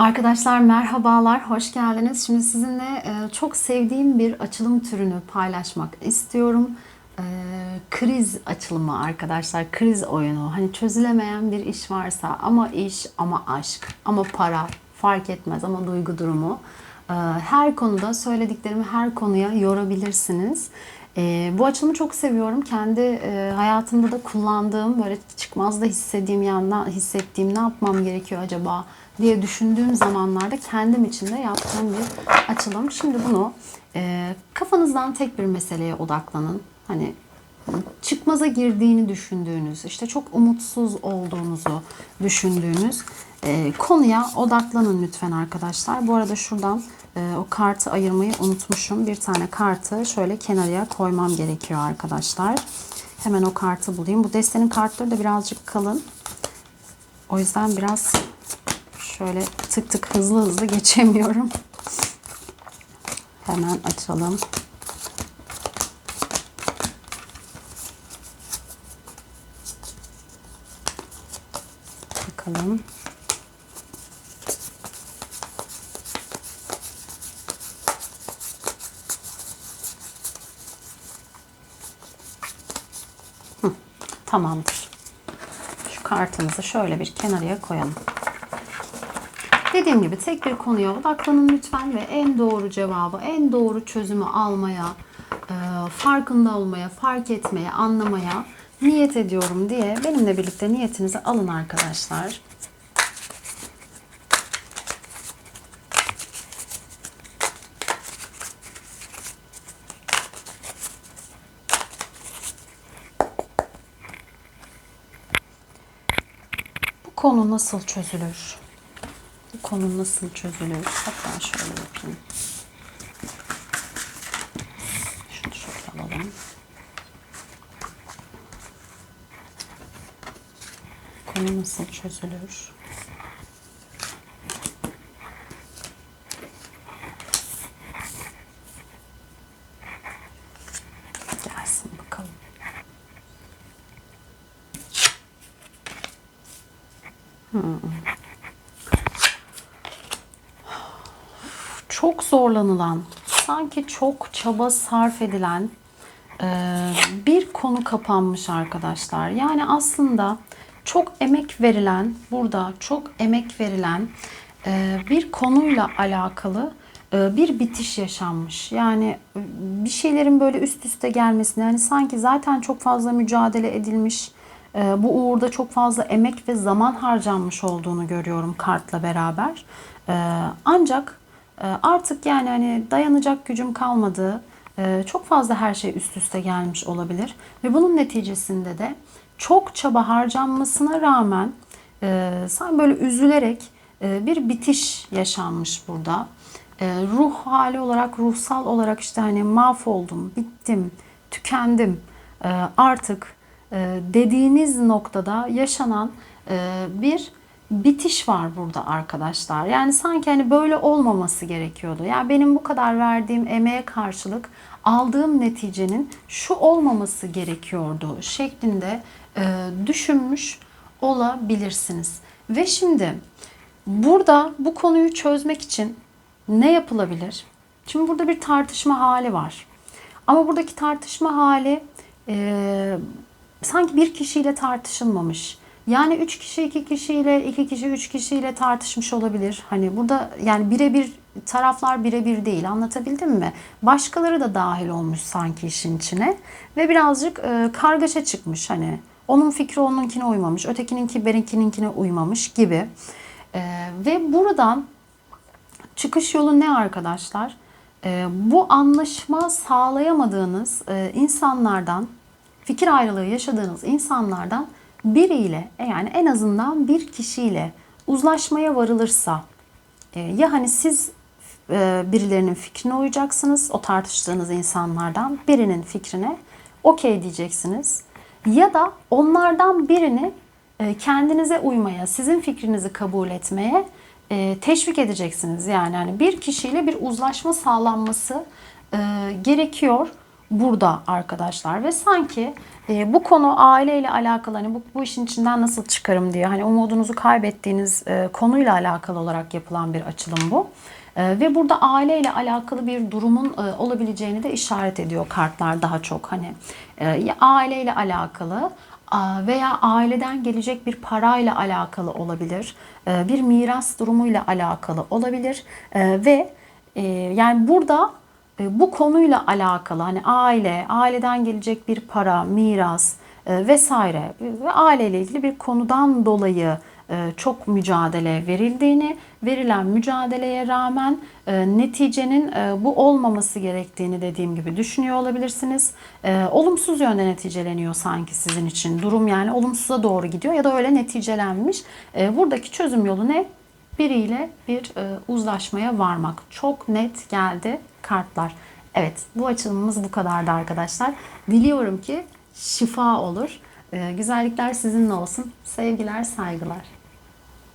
Arkadaşlar merhabalar, hoş geldiniz. Şimdi sizinle e, çok sevdiğim bir açılım türünü paylaşmak istiyorum. E, kriz açılımı arkadaşlar, kriz oyunu. Hani çözülemeyen bir iş varsa ama iş, ama aşk, ama para fark etmez ama duygu durumu. E, her konuda söylediklerimi her konuya yorabilirsiniz. E, bu açılımı çok seviyorum. Kendi e, hayatımda da kullandığım, böyle çıkmazda hissettiğim yandan hissettiğim ne yapmam gerekiyor acaba diye düşündüğüm zamanlarda kendim için de yaptığım bir açılım. Şimdi bunu e, kafanızdan tek bir meseleye odaklanın. Hani çıkmaza girdiğini düşündüğünüz, işte çok umutsuz olduğunuzu düşündüğünüz e, konuya odaklanın lütfen arkadaşlar. Bu arada şuradan e, o kartı ayırmayı unutmuşum. Bir tane kartı şöyle kenarıya koymam gerekiyor arkadaşlar. Hemen o kartı bulayım. Bu destenin kartları da birazcık kalın. O yüzden biraz şöyle tık tık hızlı hızlı geçemiyorum. Hemen açalım. Bakalım. Tamamdır. Şu kartımızı şöyle bir kenarıya koyalım. Dediğim gibi tek bir konuya odaklanın lütfen ve en doğru cevabı, en doğru çözümü almaya, e, farkında olmaya, fark etmeye, anlamaya niyet ediyorum diye benimle birlikte niyetinizi alın arkadaşlar. Konu nasıl çözülür? Bu konu nasıl çözülür? Hatta şöyle yapayım. Şunu şöyle alalım. Konu nasıl çözülür? Gelsin bakalım. Çok zorlanılan, sanki çok çaba sarf edilen e, bir konu kapanmış arkadaşlar. Yani aslında çok emek verilen, burada çok emek verilen e, bir konuyla alakalı e, bir bitiş yaşanmış. Yani bir şeylerin böyle üst üste gelmesine, yani sanki zaten çok fazla mücadele edilmiş, bu uğurda çok fazla emek ve zaman harcanmış olduğunu görüyorum kartla beraber. E, Ancak e, artık yani hani dayanacak gücüm kalmadı. E, Çok fazla her şey üst üste gelmiş olabilir ve bunun neticesinde de çok çaba harcanmasına rağmen e, sen böyle üzülerek e, bir bitiş yaşanmış burada. Ruh hali olarak, ruhsal olarak işte hani mahvoldum, bittim, tükendim artık dediğiniz noktada yaşanan e, bir bitiş var burada arkadaşlar. Yani sanki hani böyle olmaması gerekiyordu. Yani benim bu kadar verdiğim emeğe karşılık aldığım neticenin şu olmaması gerekiyordu şeklinde e, düşünmüş olabilirsiniz. Ve şimdi burada bu konuyu çözmek için ne yapılabilir? Şimdi burada bir tartışma hali var. Ama buradaki tartışma hali e, sanki bir kişiyle tartışılmamış. Yani üç kişi iki kişiyle, iki kişi üç kişiyle tartışmış olabilir. Hani burada yani birebir taraflar birebir değil. Anlatabildim mi? Başkaları da dahil olmuş sanki işin içine ve birazcık e, kargaşa çıkmış. Hani onun fikri onunkine uymamış, ötekininki benimkininkine uymamış gibi. E, ve buradan çıkış yolu ne arkadaşlar? E, bu anlaşma sağlayamadığınız e, insanlardan, fikir ayrılığı yaşadığınız insanlardan biriyle e, yani en azından bir kişiyle uzlaşmaya varılırsa e, ya hani siz e, birilerinin fikrine uyacaksınız o tartıştığınız insanlardan birinin fikrine okey diyeceksiniz ya da onlardan birini kendinize uymaya, sizin fikrinizi kabul etmeye teşvik edeceksiniz. Yani hani bir kişiyle bir uzlaşma sağlanması gerekiyor. Burada arkadaşlar ve sanki e, bu konu aileyle alakalı hani bu, bu işin içinden nasıl çıkarım diye hani umudunuzu kaybettiğiniz e, konuyla alakalı olarak yapılan bir açılım bu. E, ve burada aileyle alakalı bir durumun e, olabileceğini de işaret ediyor kartlar daha çok hani e, aileyle alakalı veya aileden gelecek bir parayla alakalı olabilir, e, bir miras durumuyla alakalı olabilir E, ve e, yani burada bu konuyla alakalı hani aile, aileden gelecek bir para, miras e, vesaire ve aileyle ilgili bir konudan dolayı e, çok mücadele verildiğini, verilen mücadeleye rağmen e, neticenin e, bu olmaması gerektiğini dediğim gibi düşünüyor olabilirsiniz. E, Olumsuz yönde neticeleniyor sanki sizin için. Durum yani olumsuza doğru gidiyor ya da öyle neticelenmiş. E, Buradaki çözüm yolu ne? biriyle bir e, uzlaşmaya varmak. Çok net geldi kartlar. Evet bu açılımımız bu kadardı arkadaşlar. Diliyorum ki şifa olur. E, güzellikler sizinle olsun. Sevgiler, saygılar.